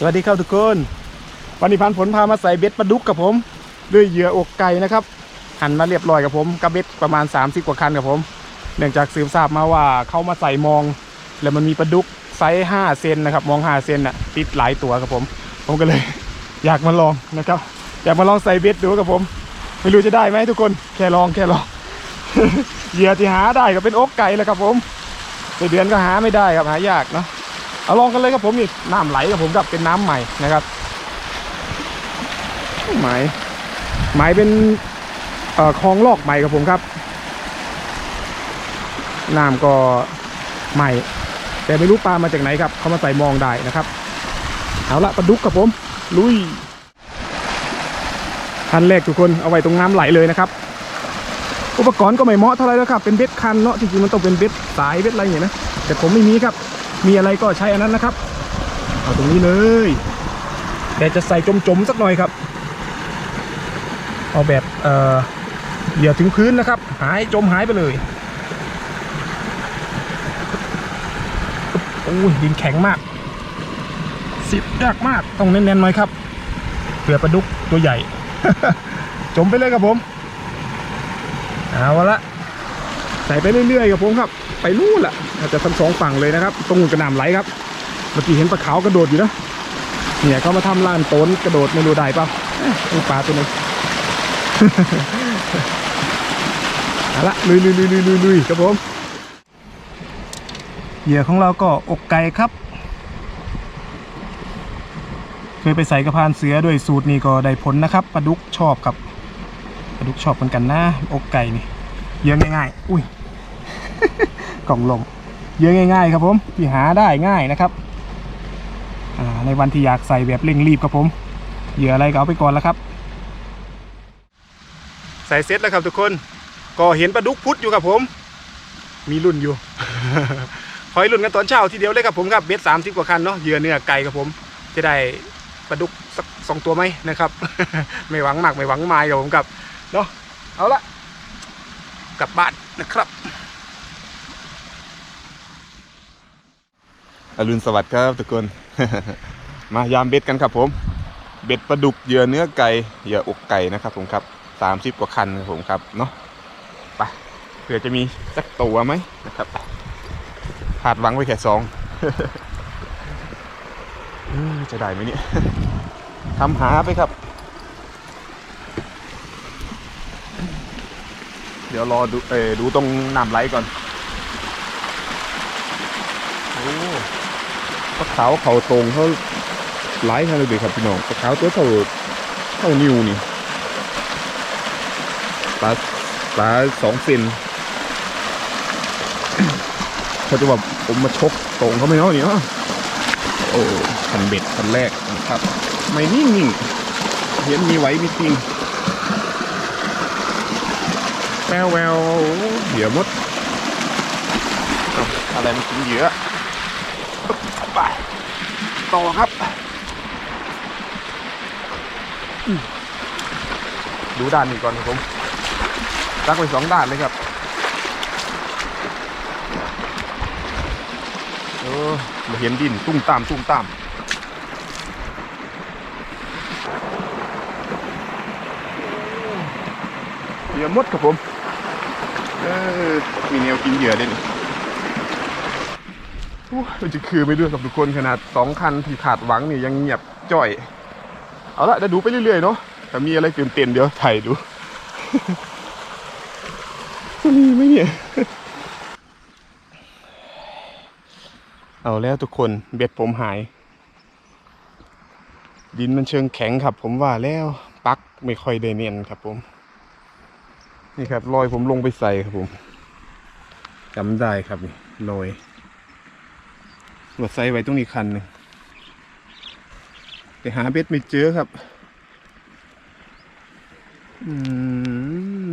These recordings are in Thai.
สวัสดีครับทุกคนวันนี้พันผลพามาใส่เบ็ดปลาดุกกับผม ด้วยเหยื่ออกไก่นะครับ หันมาเรียบร้อยกับผมกับเบ็ดประมาณ 30 กว่าคันกับผม เนื่องจากสืบทราบมาว่าเขามาใส่มอง แล้วมันมีปลาดุกไซส์5เซนนะครับมอง5เซนน่ะติดหลายตัวครับผม ผมก็เลย อยากมาลองนะครับอยากมาลองใส่เบ็ดดูกับผม ไม่รู้จะได้ไหมทุกคนแค่ลองแค่ลองเหยื่อที่หาได้ก็เป็นอกไก่แหละครับผมในเดือนก็หาไม่ได้ครับหายากเนาะ เอาลองกันเลยครับผมนี่น้ำไหลกับผมครับเป็นน้ำใหม่นะครับไหมไหมเป็นเอ่อคลองลอกใหม่กับผมครับน้ำก็ใหม่ แต่ไม่รู้ปลามาจากไหนครับ เขามาใส่มองได้นะครับ เอาละปลาดุกกับผม ลุยคันแรกทุกคนเอาไว้ตรงน้ำไหลเลยนะครับอุปกรณ์ก็ไม่เหมาะเท่าไหรแล้วครับเป็นเบ็ดคันเนาะจริงๆมันต้องเป็นเบ็ดสายเบ็ดอะไรอย่างเงี้ยนะแต่ผมไม่มีครับ มีอะไรก็ใช้อันนั้นนะครับ เอาตรงนี้เลยแต่จะใส่จมๆสักหน่อยครับ เอาแบบเออเหลี่ยวถึงพื้นนะครับ หายจมหายไปเลยโอ้ยดินแข็งมากสิบยากมากต้องแน่นๆหน่อยครับเผื่อปลาดุกตัวใหญ่ จมไปเลยครับผม เอาละใส่ไปเรื่อยๆครับผมครับ ไปนู่นแหละอาจจะทั้งสองฝั่งเลยนะครับ ตรงกระหน่ำไหลครับ เมื่อกี้เห็นปลาขาวกระโดดอยู่นะเนี่ยเขามาทำลานโตนกระโดดไม่รู้ได้เปล่าเอ๊ะมีปลาตัวนึงเอาละลุยลุยลุยลุยลุยลุยครับผมเหยื่อของเราก็อกไก่ครับ เคยไปใส่กระพานเสือด้วยสูตรนี้ก็ได้ผลนะครับปลาดุกชอบครับปลาดุกชอบเหมือนกันนะอกไก่นี่เหยื่อง่ายๆ อุ้ย กล่องลม เยอะง่าย ๆ ครับผมที่หาได้ง่ายนะครับในวันที่อยากใส่แบบเร่งรีบครับผมเหยื่ออะไรก็เอาไปก่อนแล้วครับ ใส่เซ็ตแล้วครับทุกคนก็เห็นปลาดุกพุทธอยู่ครับผม มีรุ่นอยู่คอยรุ่นกันตอนเช้าทีเดียวเลยครับผมครับเบ็ดสามสิบกว่าคันเนาะเหยื่อเนื้อไก่ครับผม จะได้ปลาดุกสักสองตัวไหมนะครับ ไม่หวังมากไม่หวังไม้ครับผมครับเนาะเอาละกลับบ้านนะครับ อรุณสวัสดิ์ครับทุกคน มายามเบ็ดกันครับผม เบ็ดปลาดุกเหยื่อเนื้อไก่เหยื่ออกไก่นะครับผมครับสามสิบกว่าคันครับผมครับเนาะไปเผื่อจะมีสักตัวไหมนะครับขาดหวังไว้แค่สองจะได้ไหมเนี่ยทำหาไปครับ เดี๋ยวรอดูเออดูตรงน้ำไหลก่อน โอ้ ปลาขาวเขาตรงเขาหลายทางเลยครับพี่น้องปลาขาวตัวเท่าเท่านิ้วนี่ปลาปลาสองเซนเขาจะแบบผมมาชกตรงเขาไหมเนาะนี่เนาะโอ้คันเบ็ดคันแรกนะครับ ไม่นิ่งนิ่งเห็นมีไหวมีจริงแววแววเดี๋ยวมดเอ้าอะไรมันกินเยื่อ ไปต่อครับ ดูด้านนี้ก่อนครับผมตักไปสองด้านเลยครับเออมาเห็นดินตุ้มตามตุ้มตามเหยื่อมดครับผม เออมีแนวกินเหยื่อด้วยนี่โอ้ย มันจะคือไปด้วยกับทุกคนขนาดสองคันที่ขาดหวังนี่ยังเงียบจ่อย เอาละเดี๋ยวดูไปเรื่อยๆเนาะถ้ามีอะไรตื่นเต้นเดี๋ยวถ่ายดูจะมีไหมเนี่ย เอาแล้วทุกคนเบ็ดผมหาย ดินมันเชิงแข็งครับ ผมว่าแล้วปักไม่ค่อยได้เนียนครับผม นี่ครับรอยผมลงไปใส่ครับผมจำได้ครับนี่รอย รถไซไว้ตรงนี้คันหนึ่งแต่หาเบ็ดไม่เจอครับ อืม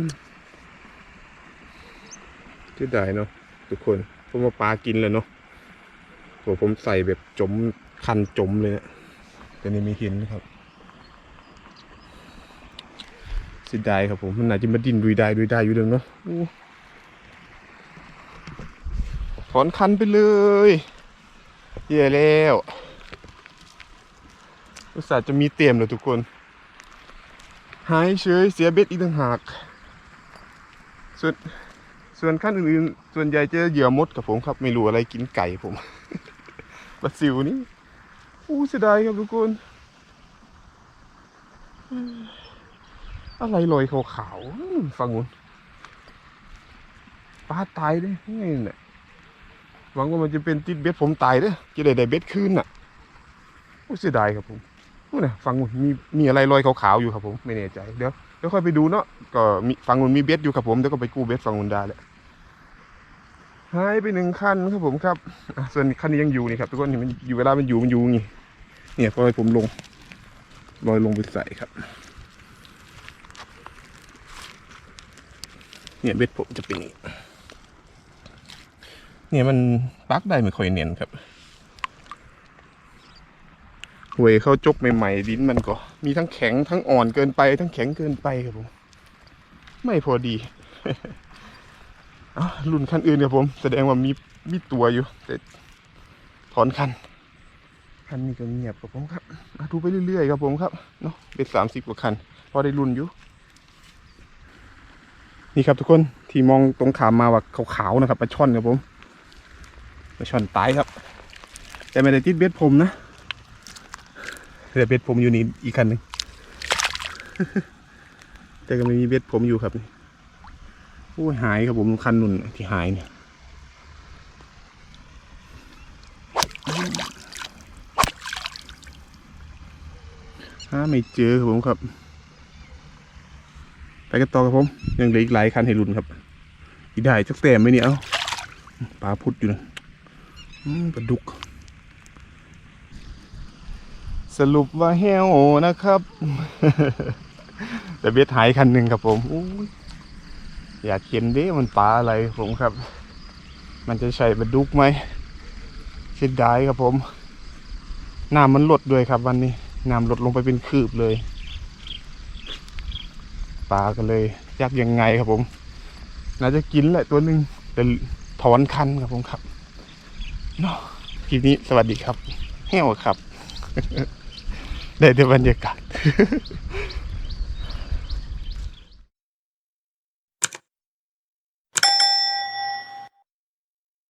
จะได้เนาะทุกคนผมว่าปลากินเลยเนาะโหผมใส่แบบจมคันจมเลยเนะแต่นี่ไม่เห็นนะครับเสียดายครับผมมันอาจจะมาดินดุยได้ดุยได้อยู่เดิมเนาะถอนคันไปเลย เย่แล้วอุตส่าห์จะมีเต็มเลยทุกคน หายเฉยเสียเบ็ดอีกต่างหาก ส่วนส่วนขั้นอื่นๆ ส่วนใหญ่จะเหยื่อมดกับผมครับ ไม่รู้อะไรกินไก่ผมปลาซิวนี่อู้เสียดายครับทุกคน อะไรลอยขาวๆอืมฟังงูนปลาตายเด้นี่แหละ หวังว่ามันจะเป็นติดเบ็ดผมตายเด้อจะได้ได้เบ็ดคืนน่ะโอ้เสียดายครับผมนู่นนะฟังงูนมีมีอะไรลอยขาวๆอยู่ครับผมไม่แน่ใจเดี๋ยวเดี๋ยวค่อยไปดูเนาะก็มีฟังงูนมีเบ็ดอยู่ครับผมเดี๋ยวก็ไปกู้เบ็ดฟังงูนได้แหละหายไปหนึ่งคันครับผมครับส่วนคันนี้ยังอยู่นี่ครับทุกคนนี่มันอยู่เวลามันอยู่มันอยู่นี่เนี่ยพอให้ผมลงลอยลงไปใส่ครับ เนี่ยเบ็ดผมจะเป็นอย่างนี้ เนี่ยมันปักได้ไม่ค่อยเนียนครับเวยเข้าจกใหม่ๆดินมันก็ มีทั้งแข็งทั้งอ่อนเกินไป ทั้งแข็งเกินไปครับผม ไม่พอดีอรุ่นคันอื่นครับผม แสดงว่ามีมีตัวอยู่ แต่ถอนคันคันนี้ก็เงียบครับผมครับดูไปเรื่อยๆครับผมครับเนาะเบ็ดสามสิบกว่าคันพอได้รุ่นอยู่นี่ครับทุกคนที่มองตรงขามมาว่าขาวๆนะครับปลาช่อนครับผม ไปช่อนตายครับ แต่ไม่ได้ติดเบ็ดผมนะแต่เบ็ดผมอยู่นี่อีกคันหนึ่งแต่ก็ไม่มีเบ็ดผมอยู่ครับนี่โอ้ยหายครับผมคันนุ่นที่หายเนี่ยหาไม่เจอครับผมครับไปกันต่อครับผม ยังเหลืออีกหลายคันให้ลุ้นครับ อีได้จักแต้มไหมเนี่ยเอ้าปลาพุดอยู่นะ ปลาดุก สรุปว่าแฮวนะครับ แต่เบ็ดหายคันหนึ่งครับผมอยอยากเห็นด้มันปลาอะไรผมครับ มันจะใช่ปลาดุกไหมเสียดายครับผมน้ำมันลดด้วยครับวันนี้น้ำลดลงไปเป็นคืบเลยปลากันเลยยากยังไงครับผม น่าจะกินแหละตัวหนึ่งแต่ถอนคันครับผมครับ เนาะคลิปนี้สวัสดีครับแห้วครับ ได้แต่บรรยากาศ